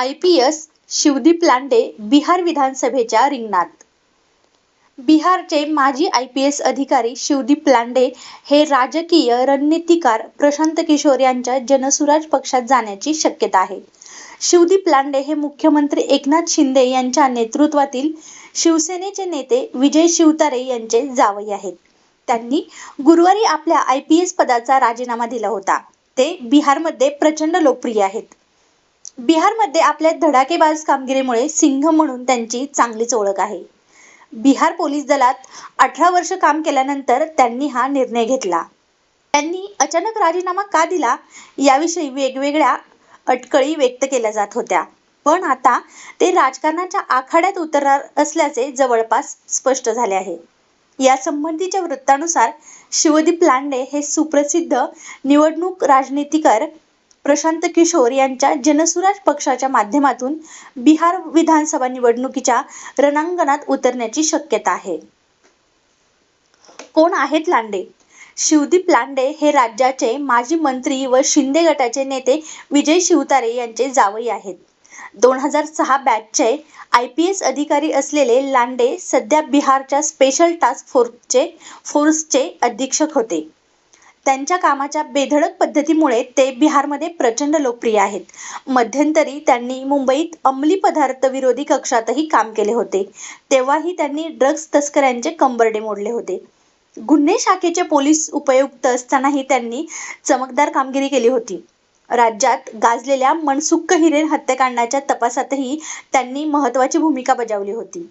I P S Shivdeep Lande Bihar विधानसभेच्या रिंगणात. बिहारचे माजी आय पी एस अधिकारी शिवदीप लांडे हे राजकीय रणनीतिकार प्रशांत किशोर यांच्या जनसुराज पक्षात जाण्याची शक्यता आहे. शिवदीप लांडे हे मुख्यमंत्री एकनाथ शिंदे यांच्या नेतृत्वातील शिवसेनेचे नेते विजय शिवतारे यांचे जावई आहेत. त्यांनी गुरुवारी आपल्या आय पी एस पदाचा राजीनामा दिला होता. ते बिहारमध्ये प्रचंड लोकप्रिय आहेत. बिहारमध्ये आपल्या धडाकेबाज कामगिरीमुळे सिंह म्हणून त्यांची चांगलीच ओळख आहे. बिहार पोलीस दलात अठरा वर्ष काम केल्यानंतर त्यांनी हा निर्णय घेतला. त्यांनी अचानक राजीनामा का दिला याविषयी वेगवेगळ्या अटकळी व्यक्त केल्या जात होत्या. पण आता ते राजकारणाच्या आखाड्यात उतरणार असल्याचे जवळपास स्पष्ट झाले आहे. या संबंधीच्या वृत्तानुसार शिवदीप लांडे हे सुप्रसिद्ध निवडणूक राजनीतिकर प्रशांत किशोर यांच्या जनसुराज पक्षाच्या माध्यमातून बिहार विधानसभा निवडणुकीच्या रणांगणात उतरण्याची शक्यता आहे. कोण आहेत लांडे? शिवदीप लांडे हे राज्याचे माजी मंत्री व शिंदे गटाचे नेते विजय शिवतारे यांचे जावई आहेत. दोन हजार सहा बॅचचे आय पी एस अधिकारी असलेले लांडे सध्या बिहारच्या स्पेशल टास्क फोर्सचे फोर्सचे अधीक्षक होते. त्यांच्या कामाच्या बेधडक पद्धतीमुळे ते बिहारमध्ये प्रचंड लोकप्रिय आहेत. मध्यंतरी त्यांनी मुंबईत अंमली पदार्थ विरोधी कक्षातही काम केले होते. तेव्हाही त्यांनी ड्रग्ज तस्करांचे कंबरडे मोडले होते. गुन्हे शाखेचे पोलीस उपयुक्त असतानाही त्यांनी चमकदार कामगिरी केली होती. राज्यात गाजलेल्या मनसुख हिरेन हत्याकांडाच्या तपासातही त्यांनी महत्त्वाची भूमिका बजावली होती.